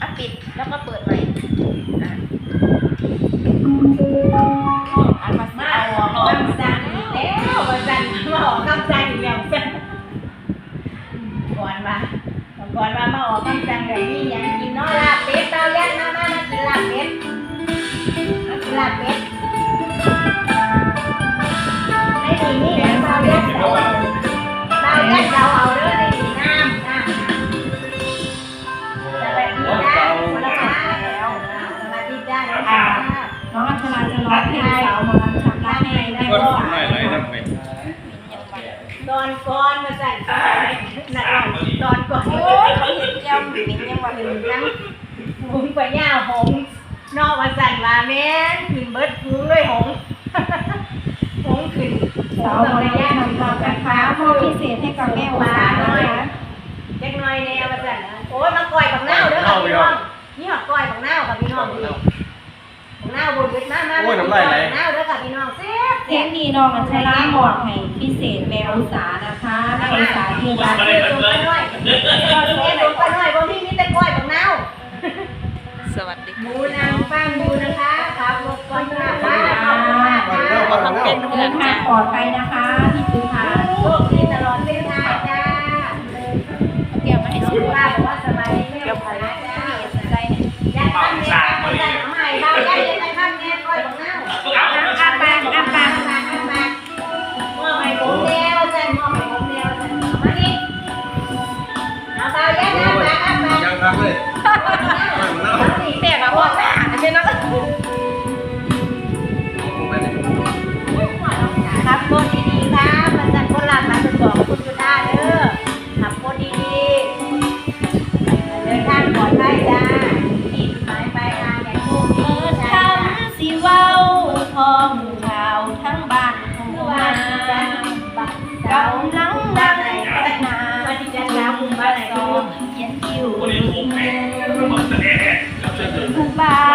อะปิดแล้วก็เปิดใหม่อะอันมามาออกออกคำสั่งอีกแล้วมาสั่งมาออกคำสั่งอีกแล้วก่อนมาก่อนมามาออกคำสั่งแบบนี้ยังกินเนาะลาเป็ดเต้ายัดมามามา ชราจะร้องเพลงสาวมอลำชำระให้ได้ก็ก็ทำไรไรนั่นไปตอนก่อนมาใส่นนักร้องตอนก่อนโอ้ยเขาเห็นเจ้าหมิ่นยังว่าถึงทั้งหุงไปย่าหงนอกมาสั่นว่าแม่นขึ้นเบิดหุงเลยหงหงขึ้นสาวหมอลำชำระนะคะมอบพิเศษให้กับแม่อุสานะคะเล็กน้อยแนวมาสั่นโอ้ยมาก่อยบักนาวเด้อค่ะพี่น้องนี่หอดก่อยบักนาวกับพี่น้องนี่บักนาว บนเวทมามาบักนาวเด้อค่ะพี่น้องแซ่บเสียงดีน้องอัชรามอบให้พิเศษแม่อุสานะคะแม่อุสาที่รักเออตรงไปหน่อยเออตรงไปหน่อยบ่มีมีแต่ก่อยบักนาวสวัสดีหมูนางฟังดูนะคะขับรถก่อนค่ะขอบคุณมากค่ะมันเป็นเดิเพื่อนนทาจ้ะงปลอดภัยนะคะพี่สุภาโชคดีตลอดเส้นทาง ยกน้ำมาครับมายังพักเลยเด็กอะพ่อแม่ใช่ไหมนะขับรถดีๆครับมันจันคนหลับมาเป็นบอกคุณจุฬาเด้อขับรถดีๆเดินทางปลอดภัยจ้าที่หมายปลายทางอย่างโชคดีเปิดจ้าคำสิเว้าทองข่าวทั้งบ้านของว่ามาจะบักเจ้ากำลัง เขียนคิวบริคแม่บ้บ้